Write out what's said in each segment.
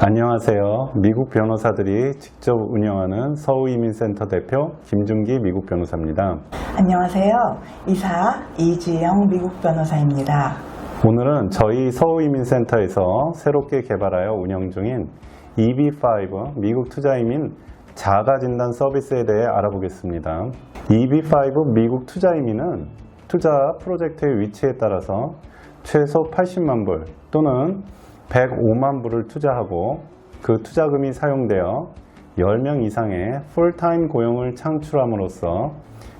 안녕하세요. 미국 변호사들이 직접 운영하는 서우이민센터 대표 김준기 미국 변호사입니다. 안녕하세요. 이사 이지영 미국 변호사입니다. 오늘은 저희 서우이민센터에서 새롭게 개발하여 운영 중인 EB5 미국 투자이민 자가진단 서비스에 대해 알아보겠습니다. EB5 미국 투자이민은 투자 프로젝트의 위치에 따라서 최소 80만 불 또는 105만 불을 투자하고 그 투자금이 사용되어 10명 이상의 풀타임 고용을 창출함으로써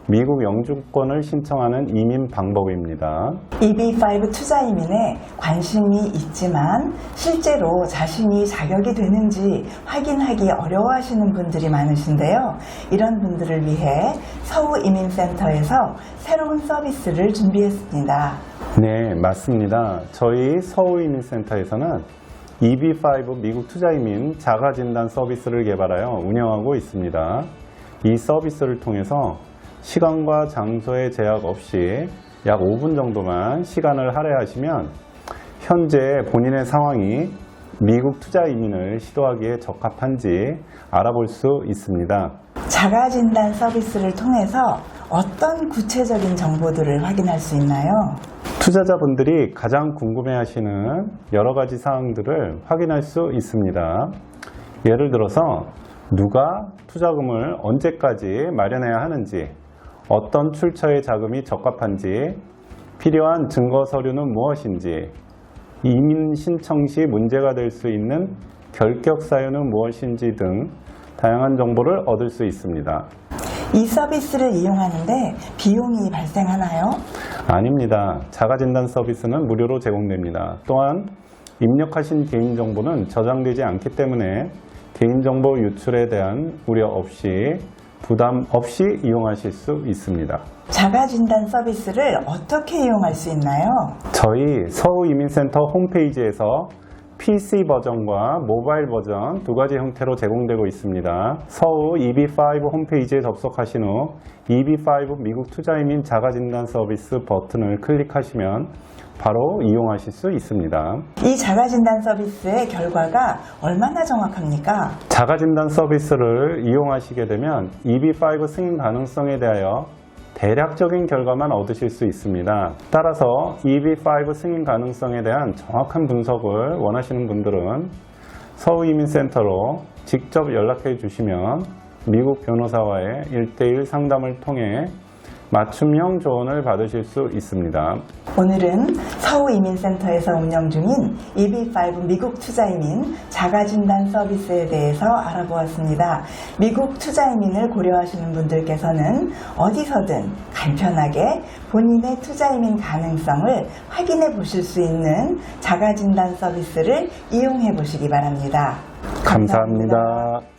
미국 영주권을 신청하는 이민 방법입니다. EB5 투자 이민에 관심이 있지만 실제로 자신이 자격이 되는지 확인하기 어려워하시는 분들이 많으신데요. 이런 분들을 위해 서우 이민센터에서 새로운 서비스를 준비했습니다. 네, 맞습니다. 저희 서울이민센터에서는 EB5 미국 투자이민 자가진단 서비스를 개발하여 운영하고 있습니다. 이 서비스를 통해서 시간과 장소의 제약 없이 약 5분 정도만 시간을 할애하시면 현재 본인의 상황이 미국 투자 이민을 시도하기에 적합한지 알아볼 수 있습니다. 자가 진단 서비스를 통해서 어떤 구체적인 정보들을 확인할 수 있나요? 투자자분들이 가장 궁금해하시는 여러 가지 사항들을 확인할 수 있습니다. 예를 들어서 누가 투자금을 언제까지 마련해야 하는지, 어떤 출처의 자금이 적합한지, 필요한 증거 서류는 무엇인지, 이민 신청 시 문제가 될 수 있는 결격 사유는 무엇인지 등 다양한 정보를 얻을 수 있습니다. 이 서비스를 이용하는데 비용이 발생하나요? 아닙니다. 자가진단 서비스는 무료로 제공됩니다. 또한 입력하신 개인정보는 저장되지 않기 때문에 개인정보 유출에 대한 우려 없이 부담 없이 이용하실 수 있습니다. 자가 진단 서비스를 어떻게 이용할 수 있나요? 저희 서울이민센터 홈페이지에서 PC 버전과 모바일 버전 두 가지 형태로 제공되고 있습니다. 서울 EB5 홈페이지에 접속하신 후 EB5 미국 투자이민 자가진단 서비스 버튼을 클릭하시면 바로 이용하실 수 있습니다. 이 자가 진단 서비스의 결과가 얼마나 정확합니까? 자가진단 서비스를 이용하시게 되면 EB5 승인 가능성에 대하여 대략적인 결과만 얻으실 수 있습니다. 따라서 EB5 승인 가능성에 대한 정확한 분석을 원하시는 분들은 서울이민센터로 직접 연락해 주시면 미국 변호사와의 1대1 상담을 통해 맞춤형 조언을 받으실 수 있습니다. 오늘은 서우 이민센터에서 운영 중인 EB5 미국 투자이민 자가진단 서비스에 대해서 알아보았습니다. 미국 투자이민을 고려하시는 분들께서는 어디서든 간편하게 본인의 투자이민 가능성을 확인해 보실 수 있는 자가진단 서비스를 이용해 보시기 바랍니다 감사합니다.